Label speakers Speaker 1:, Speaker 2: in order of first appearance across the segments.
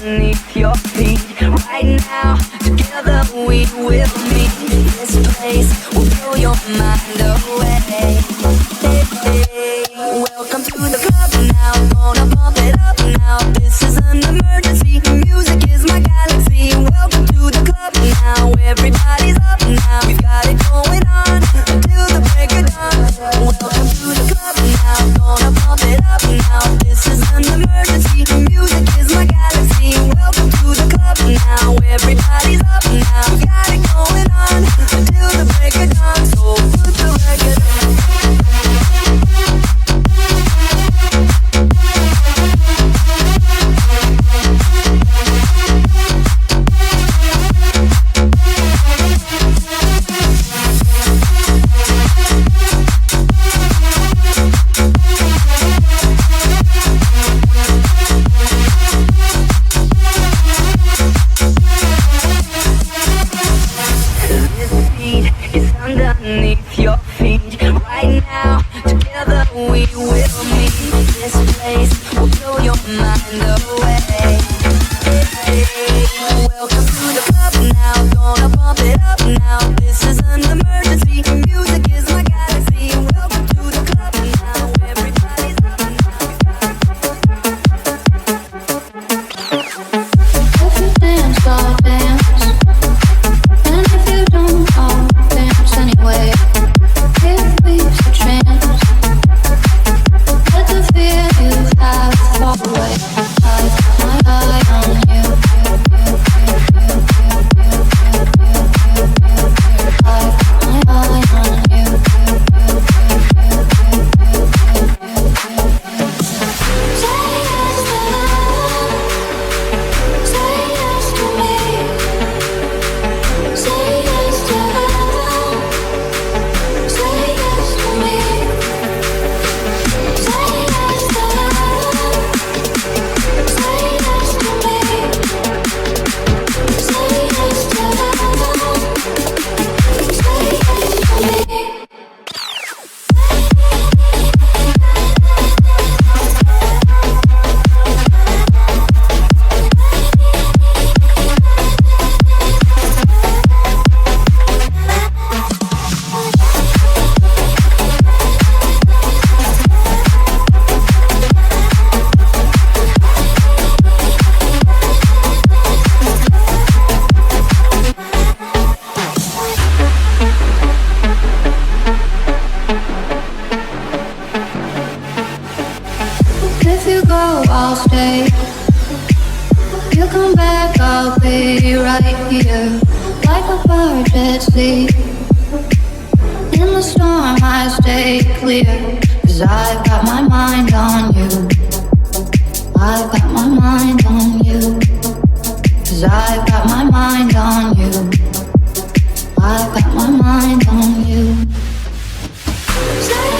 Speaker 1: beneath your feet right now. Together we will. right
Speaker 2: here, like a bird at sea. In the storm, I stay clear, cause I've got my mind on you. I've got my mind on you. Cause I've got my mind on you. I've got my mind on you. Stay.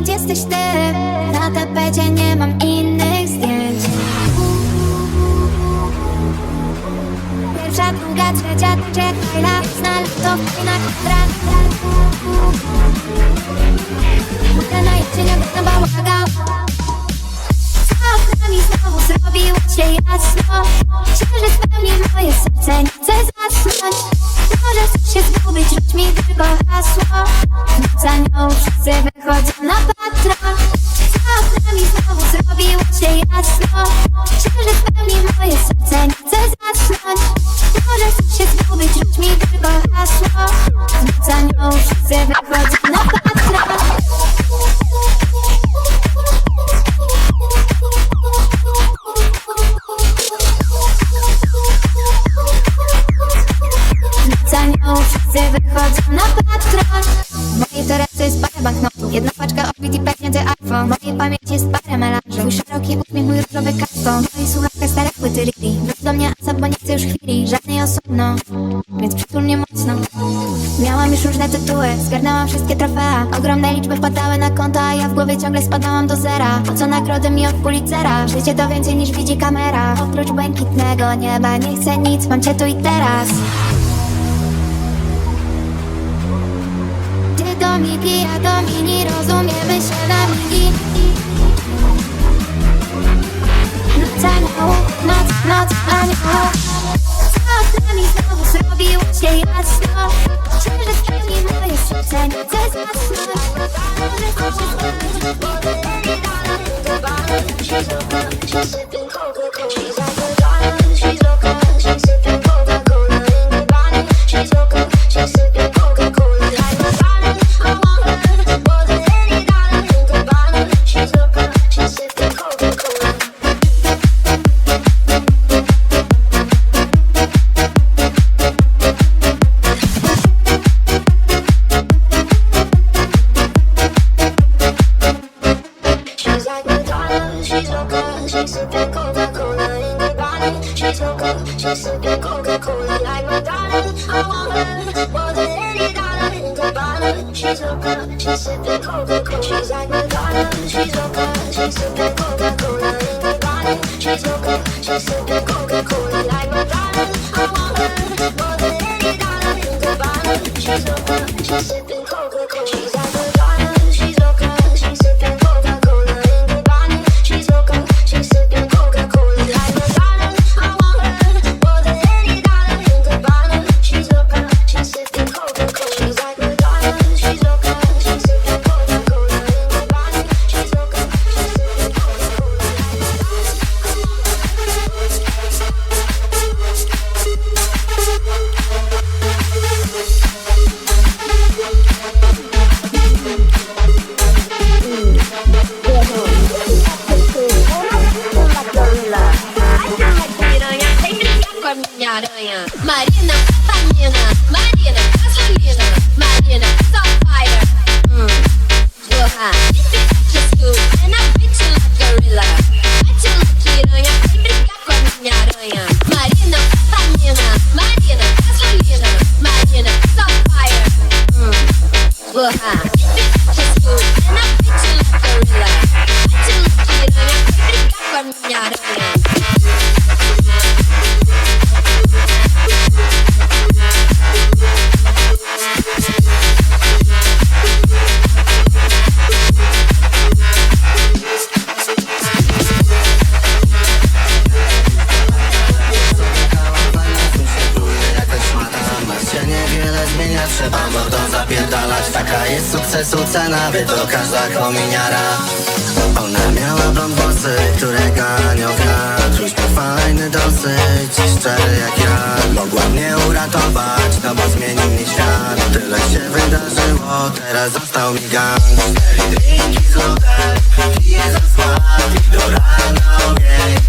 Speaker 2: skąd jesteś ty? Na tapecie nie mam innych zdjęć. Pierwsza, druga, trzecia, czekaj lat Znalazł to w kinach brak Utrana jak się nie wygnębała gała z nami znowu zrobiło się jasno? Księżyc pełni moje serce, nie chcę zasnąć. Może chcesz się zgubić, rzuć mi tylko hasło. Say I saw. should Ogromne liczby wpadały na konta, a ja w głowie ciągle spadałam do zera. Co nagrody mi od Pulitzera? Życie to więcej niż widzi kamera. Oprócz błękitnego nieba nie chcę nic, mam cię tu i teraz. Ty do mi, ja do mini, rozumiemy się na
Speaker 3: mini us. sukcesu cena By to każda kominiara. Ona miała blond włosy, którego anioł kradł Już fajny dosyć, szczery jak ja. Mogła mnie uratować, no bo zmienił mi świat. Tyle się wydarzyło, teraz został mi gang. Cztery drinki z lodem, piję za skład I do rana ogień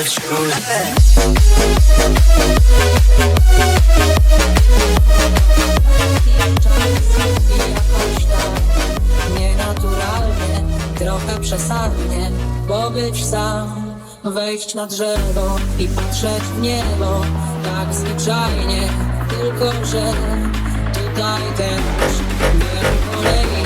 Speaker 3: naprawdę w
Speaker 4: ciągle Nienaturalnie, trochę przesadnie, bo być sam Wejść na drzewo i patrzeć w niebo Tak zwyczajnie, tylko że tutaj też nie kolejny.